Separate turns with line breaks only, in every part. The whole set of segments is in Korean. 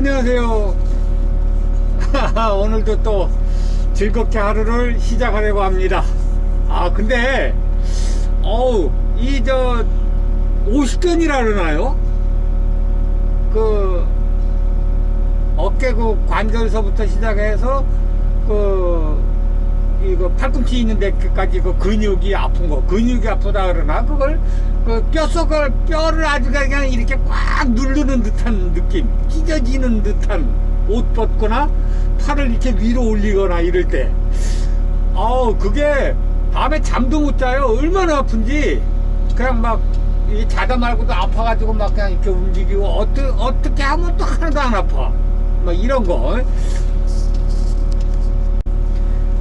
안녕하세요. 오늘도 또 즐겁게 하루를 시작하려고 합니다. 아, 근데, 어우, 이, 저, 50견이라 그러나요? 그, 어깨 그 관절서부터 시작해서, 그, 팔꿈치 있는 데까지 그 근육이 아픈 거, 근육이 아프다 그러나? 그걸, 그 뼛속을, 뼈를 아주 그냥 이렇게 꽉 누르는 듯한 느낌, 찢어지는 듯한 옷 벗거나, 팔을 이렇게 위로 올리거나 이럴 때. 아우, 그게 밤에 잠도 못 자요. 얼마나 아픈지. 그냥 막, 이 자다 말고도 아파가지고 막 그냥 이렇게 움직이고, 어떠, 어떻게 하면 또 하나도 안 아파. 막 이런 거.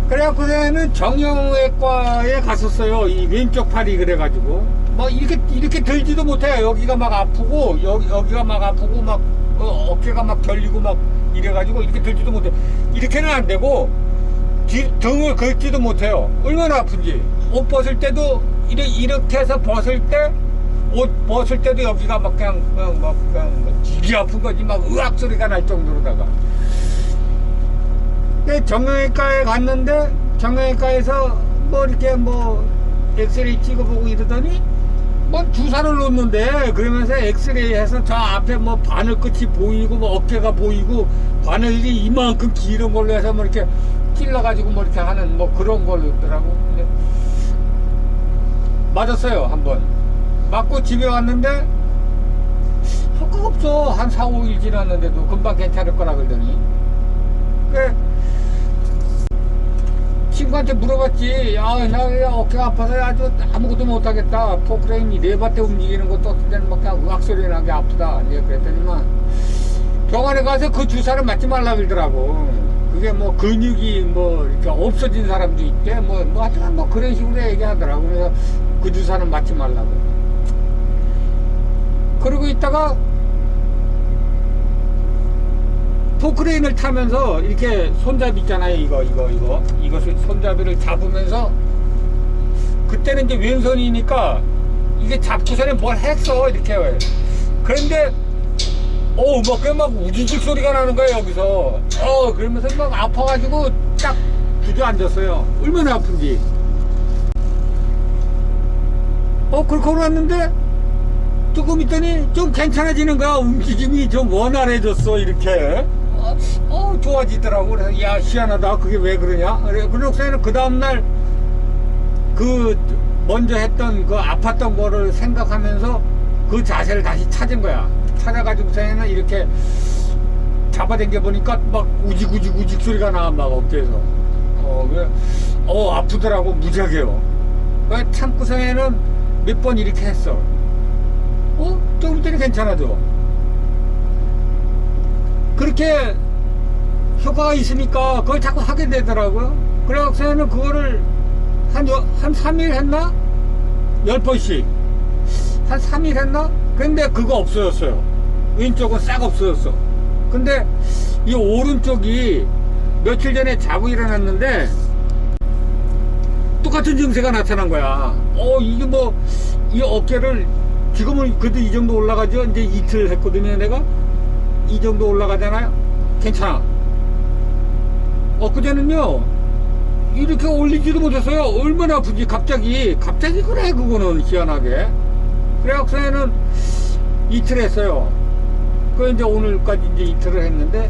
그래갖고 그때는 정형외과에 갔었어요. 이 왼쪽 팔이 그래가지고. 막 이렇게, 이렇게 들지도 못해요. 여기가 막 아프고, 여기, 여기가 막 아프고, 막, 어, 어깨가 막 결리고 막 이래가지고 이렇게 들지도 못해. 이렇게는 안 되고, 뒤, 등을 긁지도 못해요. 얼마나 아픈지. 옷 벗을 때도, 이렇게, 이렇게 해서 벗을 때, 옷 벗을 때도 여기가 막 그냥, 그냥 막, 그냥 막 되게 아픈 거지. 막 으악 소리가 날 정도로다가. 근데 정형외과에 갔는데 정형외과에서 뭐 이렇게 뭐 엑스레이 찍어보고 이러더니 뭐 주사를 놓는데 그러면서 엑스레이 해서 저 앞에 뭐 바늘 끝이 보이고 뭐 어깨가 보이고 바늘이 이만큼 길은 걸로 해서 뭐 이렇게 찔러가지고 뭐 이렇게 하는 뭐 그런 걸로 있더라고. 근데 맞았어요 한번. 맞고 집에 왔는데 효과가 없어. 한 4, 5일 지났는데도 금방 괜찮을 거라 그러더니. 그친 구한테 물어봤지. 야, 나 야, 어깨가 아파서 아주 아무것도 못하겠다. 포크레인이 네 바퀴 움직이는 것도 어떤 데는 막 그냥 으악 소리 나게 아프다. 이제 그랬더니만 병원에 가서 그 주사를 맞지 말라 그러더라고. 그게 뭐 근육이 뭐 이렇게 없어진 사람도 있대. 뭐, 뭐 하여튼 뭐 그런 식으로 얘기하더라고. 그래서 그 주사는 맞지 말라고. 그러고 있다가 포크레인을 타면서 이렇게 손잡이 있잖아요. 이거 이거 이거. 이거 손잡이를 잡으면서 그때는 이제 왼손이니까 이게 잡고서는 뭘 했어? 이렇게 그런데 어우 막그막 우지직 소리가 나는 거야 여기서. 어 그러면서 막 아파가지고 딱 주저앉았어요. 얼마나 아픈지. 어 그렇게 왔는데 조금 있더니 좀 괜찮아지는 거야 움직임이 좀 원활해졌어 이렇게 어, 어, 좋아지더라고. 그래서 야 희한하다. 그게 왜 그러냐? 그래 그러고서는 그 다음날 그 먼저 했던 그 아팠던 거를 생각하면서 그 자세를 다시 찾은 거야. 찾아가지고서는 이렇게 잡아당겨 보니까 막 우직우직 우직 소리가 나 막 어깨에서. 어 그래. 어 아프더라고. 무지하게요. 그 참고서에는 몇 번 이렇게 했어. 어? 조금 있더니 괜찮아져. 그렇게 효과가 있으니까 그걸 자꾸 하게 되더라고요. 그래서는 그거를 한, 여- 한 3일 했나? 10번씩. 한 3일 했나? 근데 그거 없어졌어요. 왼쪽은 싹 없어졌어. 근데 이 오른쪽이 며칠 전에 자고 일어났는데 똑같은 증세가 나타난 거야. 어, 이게 뭐, 이 어깨를 지금은 그래도 이 정도 올라가죠. 이제 이틀 했거든요, 내가. 이 정도 올라가잖아요. 괜찮아. 엊그제는요, 이렇게 올리지도 못했어요. 얼마나 아픈지, 갑자기. 갑자기 그래, 그거는 희한하게. 그래갖고서는 이틀 했어요. 그 이제 오늘까지 이제 이틀을 했는데,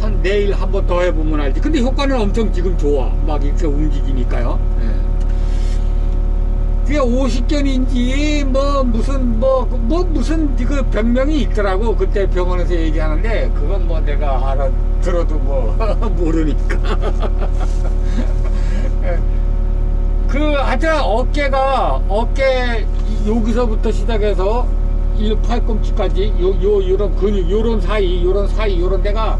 한 내일 한 번 더 해보면 알지. 근데 효과는 엄청 지금 좋아. 막 이렇게 움직이니까요. 예. 그게 50견인지 뭐 무슨 뭐, 뭐 무슨 그 병명이 있더라고 그때 병원에서 얘기하는데 그건 뭐 내가 알아 들어도 뭐 모르니까 그 하여튼 어깨가 어깨 여기서부터 시작해서 이 팔꿈치까지 요 요 요런 근육 요런 사이 요런 사이 요런 데가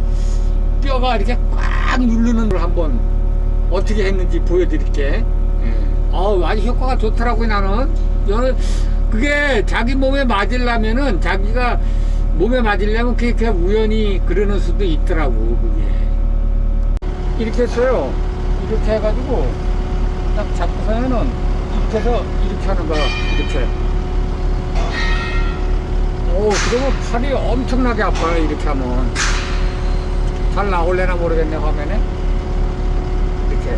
뼈가 이렇게 꽉 누르는 걸 한번 어떻게 했는지 보여드릴게. 예. 어우, 아주 효과가 좋더라고요, 나는. 저는 그게 자기 몸에 맞으려면은 자기가 몸에 맞으려면 그게 그냥 우연히 그러는 수도 있더라고, 그게. 이렇게 했어요. 이렇게 해가지고 딱 잡고서는 해서 이렇게 하는 거야, 이렇게. 오, 그러면 팔이 엄청나게 아파요 이렇게 하면 잘 나올래나 모르겠네 화면에 이렇게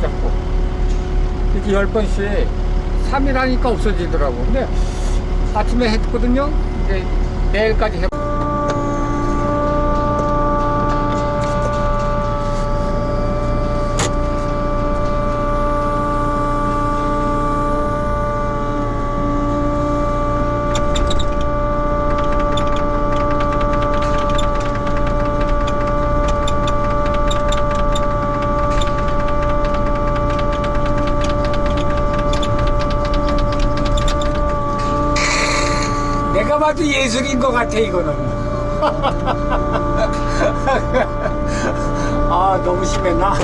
잡고 이렇게 열 번씩 3일 하니까 없어지더라고. 근데 아침에 했거든요. 이제 내일까지 해 내가 봐도 예술인 것 같아 이거는. 아 너무 심했나